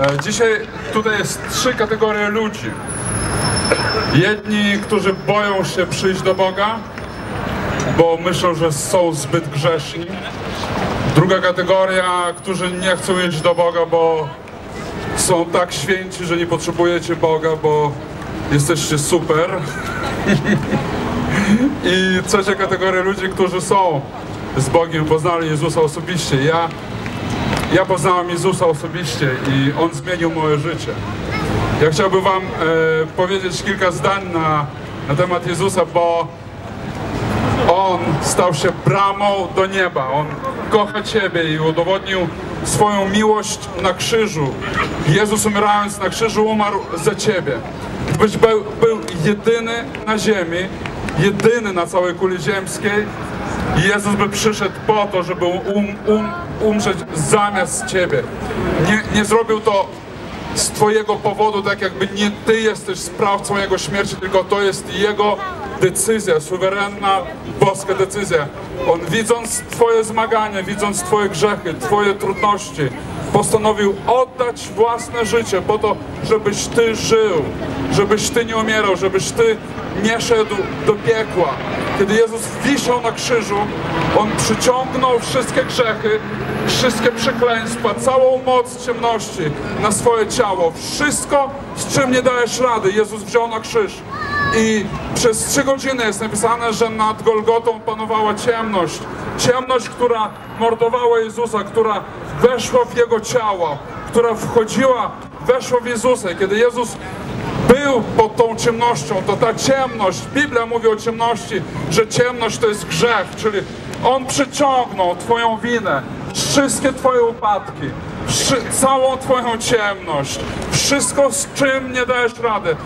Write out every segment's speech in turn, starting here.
E, Dzisiaj tutaj jest trzy kategorie ludzi. Jedni, którzy boją się przyjść do Boga, bo myślą, że są zbyt grzeszni. Druga kategoria, którzy nie chcą iść do Boga, bo są tak święci, że nie potrzebujecie Boga, bo jesteście super. I trzecia kategoria ludzi, którzy są z Bogiem, poznali Jezusa osobiście. Ja, ja poznałem Jezusa osobiście i On zmienił moje życie. Ja chciałbym Wam e, powiedzieć kilka zdań na, na temat Jezusa, bo On stał się bramą do nieba. On kocha Ciebie i udowodnił swoją miłość na krzyżu. Jezus umierając na krzyżu umarł za Ciebie. Gdybyś był, był jedyny na ziemi, jedyny na całej kuli ziemskiej, Jezus by przyszedł po to, żeby um, um, umrzeć zamiast Ciebie. Nie, nie zrobił to z Twojego powodu, tak jakby nie Ty jesteś sprawcą Jego śmierci, tylko to jest Jego decyzja, suwerenna, boska decyzja. On widząc Twoje zmagania, widząc Twoje grzechy, Twoje trudności, postanowił oddać własne życie po to, żebyś Ty żył, żebyś Ty nie umierał, żebyś Ty nie szedł do piekła. Kiedy Jezus wisiał na krzyżu, On przyciągnął wszystkie grzechy, wszystkie przekleństwa, całą moc ciemności na swoje ciało. Wszystko, z czym nie dajesz rady, Jezus wziął na krzyż. I przez trzy godziny jest napisane, że nad Golgotą panowała ciemność. Ciemność, która mordowała Jezusa, która weszła w Jego ciało, która wchodziła, weszła w Jezusa. Kiedy Jezus był pod tą ciemnością, to ta ciemność, Biblia mówi o ciemności, że ciemność to jest grzech, czyli On przyciągnął Twoją winę, wszystkie Twoje upadki, całą Twoją ciemność, wszystko z czym nie dajesz rady.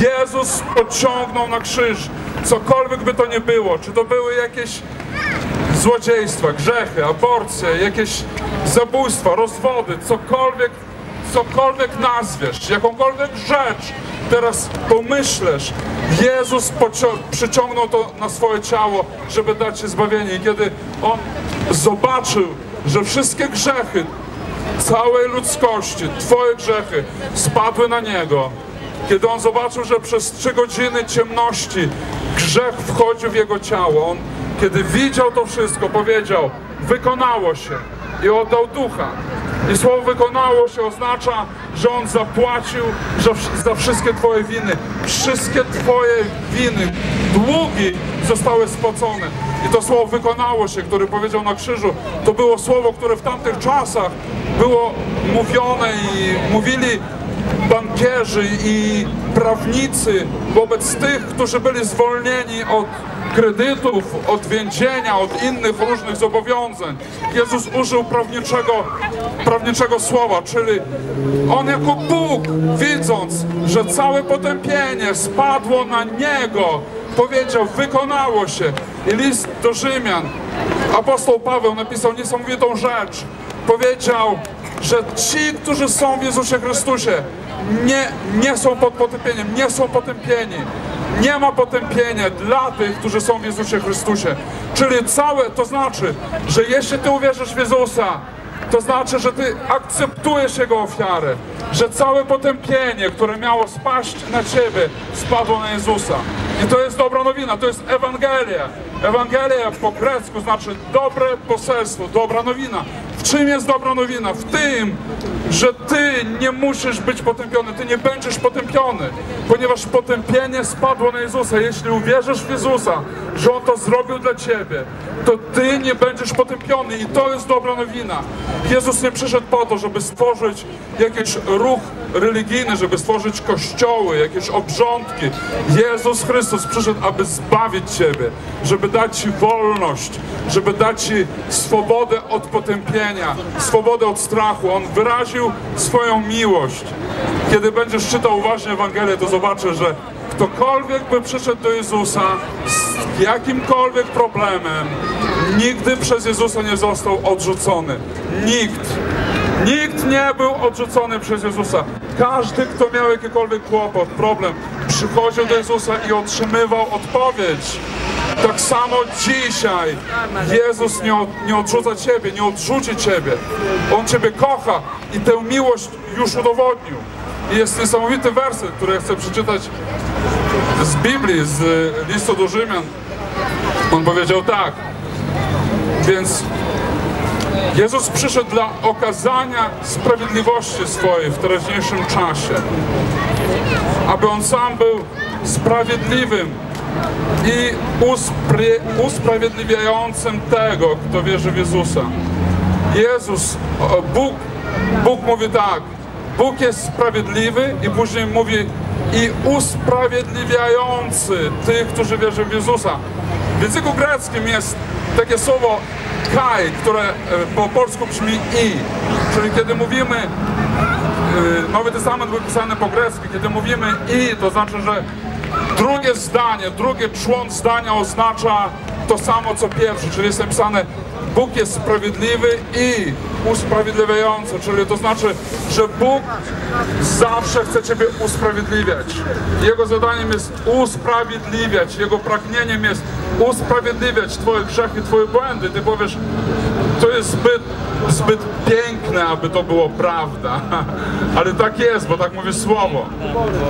Jezus pociągnął na krzyż, cokolwiek by to nie było, czy to były jakieś złodziejstwa, grzechy, aborcje, jakieś zabójstwa, rozwody, cokolwiek, cokolwiek nazwiesz, jakąkolwiek rzecz teraz pomyślesz, Jezus przyciągnął to na swoje ciało, żeby dać Ci zbawienie. I kiedy On zobaczył, że wszystkie grzechy całej ludzkości, Twoje grzechy spadły na Niego, kiedy On zobaczył, że przez trzy godziny ciemności grzech wchodził w Jego ciało, On, kiedy widział to wszystko, powiedział, wykonało się i oddał ducha. I słowo wykonało się oznacza, że On zapłacił za, wszystkie Twoje winy. Wszystkie Twoje winy, długi zostały spłacone. I to słowo wykonało się, które powiedział na krzyżu, to było słowo, które w tamtych czasach było mówione i mówili bankierzy i prawnicy wobec tych, którzy byli zwolnieni od kredytów, od więzienia, od innych różnych zobowiązań. Jezus użył prawniczego, prawniczego słowa, czyli On jako Bóg, widząc, że całe potępienie spadło na Niego, powiedział, wykonało się. I list do Rzymian, apostoł Paweł napisał niesamowitą rzecz. Powiedział, że ci, którzy są w Jezusie Chrystusie, nie, nie są pod potępieniem, nie są potępieni. Nie ma potępienia dla tych, którzy są w Jezusie Chrystusie. Czyli całe, to znaczy, że jeśli Ty uwierzysz w Jezusa, to znaczy, że Ty akceptujesz Jego ofiarę, że całe potępienie, które miało spaść na Ciebie, spadło na Jezusa. I to jest dobra nowina, to jest Ewangelia. Ewangelia po grecku znaczy dobre poselstwo, dobra nowina. Czym jest dobra nowina? W tym, że Ty nie musisz być potępiony, Ty nie będziesz potępiony, ponieważ potępienie spadło na Jezusa. Jeśli uwierzysz w Jezusa, że On to zrobił dla Ciebie, to Ty nie będziesz potępiony i to jest dobra nowina. Jezus nie przyszedł po to, żeby stworzyć jakiś ruch religijny, żeby stworzyć kościoły, jakieś obrządki. Jezus Chrystus przyszedł, aby zbawić Ciebie, żeby dać Ci wolność, żeby dać Ci swobodę od potępienia, swobodę od strachu. On wyraził swoją miłość. Kiedy będziesz czytał uważnie Ewangelię, to zobaczysz, że ktokolwiek by przyszedł do Jezusa z jakimkolwiek problemem, nigdy przez Jezusa nie został odrzucony. Nikt. Nikt nie był odrzucony przez Jezusa. Każdy, kto miał jakikolwiek kłopot, problem, przychodził do Jezusa i otrzymywał odpowiedź. Tak samo dzisiaj Jezus nie, nie odrzuca Ciebie, nie odrzuci Ciebie. On Ciebie kocha i tę miłość już udowodnił. I jest niesamowity werset, który ja chcę przeczytać z Biblii, z y, listu do Rzymian. On powiedział tak. Więc Jezus przyszedł dla okazania sprawiedliwości swojej w teraźniejszym czasie. Aby On sam był sprawiedliwym i usprawiedliwiającym tego, kto wierzy w Jezusa. Jezus, Bóg, Bóg mówi tak, Bóg jest sprawiedliwy i później mówi i usprawiedliwiający tych, którzy wierzą w Jezusa. W języku greckim jest takie słowo kai, które e, po polsku brzmi i, czyli kiedy mówimy y, Nowy Testament był pisany po grecku. Kiedy mówimy i, to znaczy, że drugie zdanie, drugi człon zdania oznacza to samo, co pierwszy, czyli jest napisane Bóg jest sprawiedliwy i usprawiedliwiający, czyli to znaczy, że Bóg zawsze chce Ciebie usprawiedliwiać. Jego zadaniem jest usprawiedliwiać, Jego pragnieniem jest usprawiedliwiać Twoje grzechy, Twoje błędy. Ty powiesz, to jest zbyt, zbyt piękne, aby to było prawda. Ale tak jest, bo tak mówi Słowo.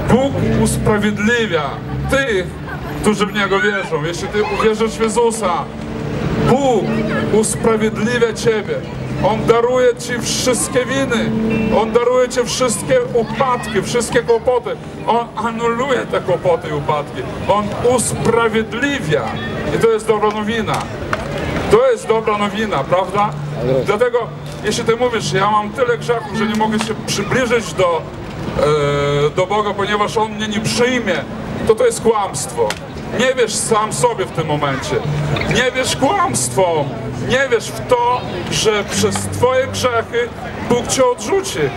Bóg usprawiedliwia tych, którzy w Niego wierzą. Jeśli Ty uwierzysz w Jezusa, Bóg usprawiedliwia Ciebie. On daruje Ci wszystkie winy. On daruje Ci wszystkie upadki, wszystkie kłopoty. On anuluje te kłopoty i upadki. On usprawiedliwia. I to jest dobra nowina. To jest dobra nowina, prawda? Dlatego, jeśli Ty mówisz, ja mam tyle grzechów, że nie mogę się przybliżyć do, e, do Boga, ponieważ On mnie nie przyjmie, to to jest kłamstwo. Nie wiesz sam sobie w tym momencie. Nie wiesz kłamstwo. Nie wiesz w to, że przez Twoje grzechy Bóg Cię odrzuci.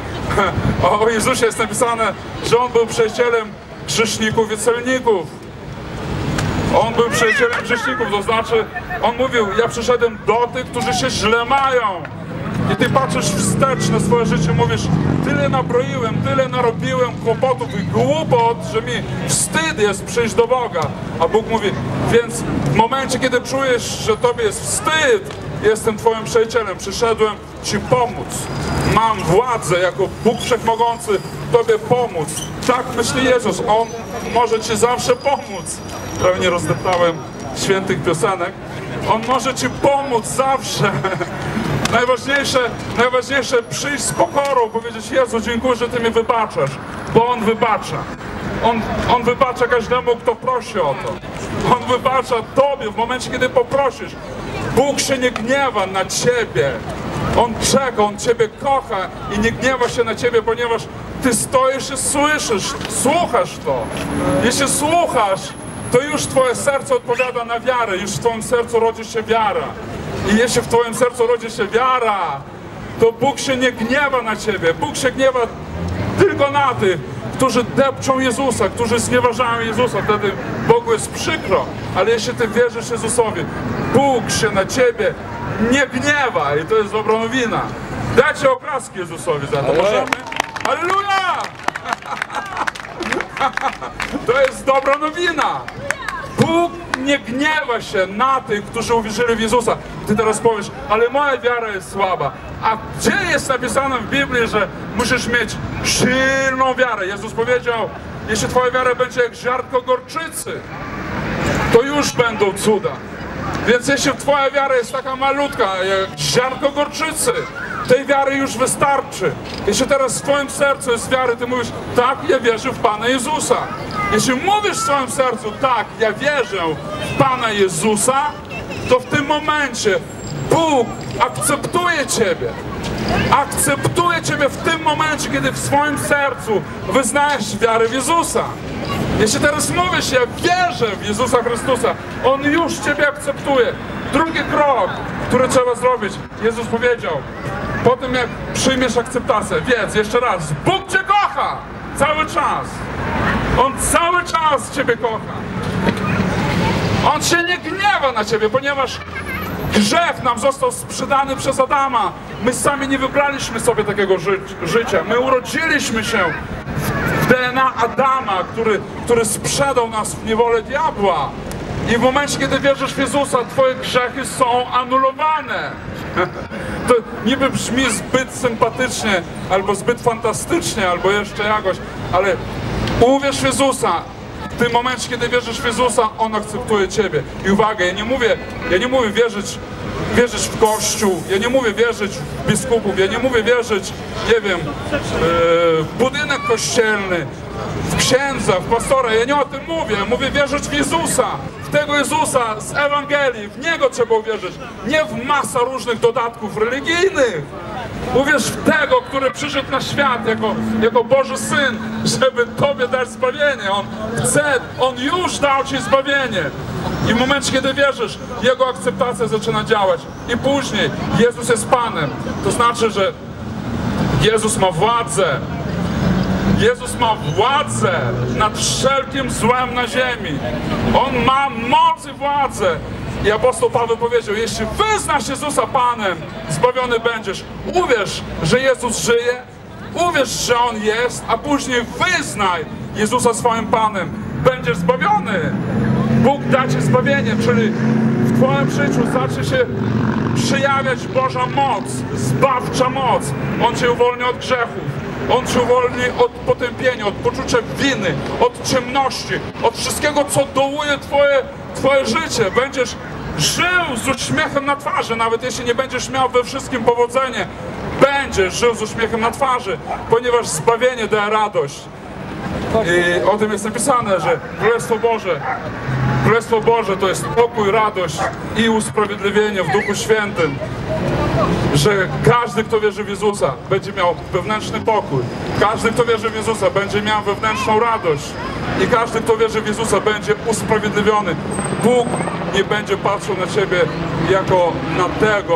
O Jezusie jest napisane, że On był przyjacielem grzeszników i celników. On był przyjacielem grzeszników, to znaczy on mówił, ja przyszedłem do tych, którzy się źle mają. I ty patrzysz wstecz na swoje życie, mówisz, tyle nabroiłem, tyle narobiłem kłopotów i głupot, że mi wstyd jest przyjść do Boga. A Bóg mówi, więc w momencie, kiedy czujesz, że tobie jest wstyd, jestem twoim przyjacielem, przyszedłem ci pomóc. Mam władzę jako Bóg Wszechmogący tobie pomóc. Tak myśli Jezus, On może ci zawsze pomóc. Prawie nie rozdeptałem świętych piosenek. On może ci pomóc zawsze. Najważniejsze, najważniejsze przyjść z pokorą, powiedzieć Jezu, dziękuję, że Ty mnie wybaczasz, bo On wybacza. On, on wybacza każdemu, kto prosi o to. On wybacza Tobie w momencie, kiedy poprosisz. Bóg się nie gniewa na Ciebie. On czeka, On Ciebie kocha i nie gniewa się na Ciebie, ponieważ Ty stoisz i słyszysz, słuchasz to. Jeśli słuchasz, to już Twoje serce odpowiada na wiarę, już w Twoim sercu rodzi się wiara. I jeśli w Twoim sercu rodzi się wiara, to Bóg się nie gniewa na Ciebie. Bóg się gniewa tylko na tych, którzy depczą Jezusa, którzy znieważają Jezusa. Wtedy Bogu jest przykro. Ale jeśli Ty wierzysz Jezusowi, Bóg się na Ciebie nie gniewa. I to jest dobra nowina. Dajcie oklaski Jezusowi za to. Możemy? Halleluja! To jest dobra nowina. Bóg nie gniewa się na tych, którzy uwierzyli w Jezusa. Ty teraz powiesz, ale moja wiara jest słaba. A gdzie jest napisane w Biblii, że musisz mieć silną wiarę? Jezus powiedział, jeśli twoja wiara będzie jak ziarnko gorczycy, to już będą cuda. Więc jeśli twoja wiara jest taka malutka, jak ziarnko gorczycy, tej wiary już wystarczy. Jeśli teraz w twoim sercu jest wiary, ty mówisz, tak, ja wierzę w Pana Jezusa. Jeśli mówisz w swoim sercu, tak, ja wierzę w Pana Jezusa, to w tym momencie Bóg akceptuje Ciebie. Akceptuje Ciebie w tym momencie, kiedy w swoim sercu wyznajesz wiarę w Jezusa. Jeśli teraz mówisz, ja wierzę w Jezusa Chrystusa, On już Ciebie akceptuje. Drugi krok, który trzeba zrobić, Jezus powiedział, po tym jak przyjmiesz akceptację, wiedz jeszcze raz, Bóg Cię kocha cały czas. On cały czas Ciebie kocha. On się nie gniewa na Ciebie, ponieważ grzech nam został sprzedany przez Adama. My sami nie wybraliśmy sobie takiego ży życia. My urodziliśmy się DNA Adama, który, który sprzedał nas w niewolę diabła. I w momencie, kiedy wierzysz w Jezusa, twoje grzechy są anulowane. To niby brzmi zbyt sympatycznie, albo zbyt fantastycznie, albo jeszcze jakoś, ale uwierz w Jezusa. W tym momencie, kiedy wierzysz w Jezusa, On akceptuje Ciebie. I uwaga, ja nie mówię, ja nie mówię wierzyć, wierzyć w Kościół, ja nie mówię wierzyć w biskupów, ja nie mówię wierzyć, nie wiem, e, w budynek kościelny, w księdza, w pastora, ja nie o tym mówię, mówię wierzyć w Jezusa, w tego Jezusa z Ewangelii, w Niego trzeba uwierzyć, nie w masa różnych dodatków religijnych. Uwierz w tego, który przyszedł na świat jako, jako Boży Syn, żeby Tobie dać zbawienie. On chce, On już dał Ci zbawienie. I w momencie, kiedy wierzysz, Jego akceptacja zaczyna działać. I później Jezus jest Panem. To znaczy, że Jezus ma władzę. Jezus ma władzę nad wszelkim złem na ziemi. On ma moc i władzę. I apostoł Paweł powiedział, jeśli wyznasz Jezusa Panem, zbawiony będziesz. Uwierz, że Jezus żyje, uwierz, że On jest, a później wyznaj Jezusa swoim Panem. Będziesz zbawiony. Bóg da Ci zbawienie, czyli w Twoim życiu zacznie się przyjawiać Boża moc, zbawcza moc. On Cię uwolni od grzechów. On Cię uwolni od potępienia, od poczucia winy, od ciemności, od wszystkiego, co dołuje Twoje, twoje życie. Będziesz żył z uśmiechem na twarzy, nawet jeśli nie będziesz miał we wszystkim powodzenie. Będziesz żył z uśmiechem na twarzy, ponieważ zbawienie da radość. I o tym jest napisane, że Królestwo Boże, Królestwo Boże to jest pokój, radość i usprawiedliwienie w Duchu Świętym. Że każdy, kto wierzy w Jezusa, będzie miał wewnętrzny pokój. Każdy, kto wierzy w Jezusa, będzie miał wewnętrzną radość. I każdy, kto wierzy w Jezusa, będzie usprawiedliwiony. Bóg nie będzie patrzył na ciebie jako na tego,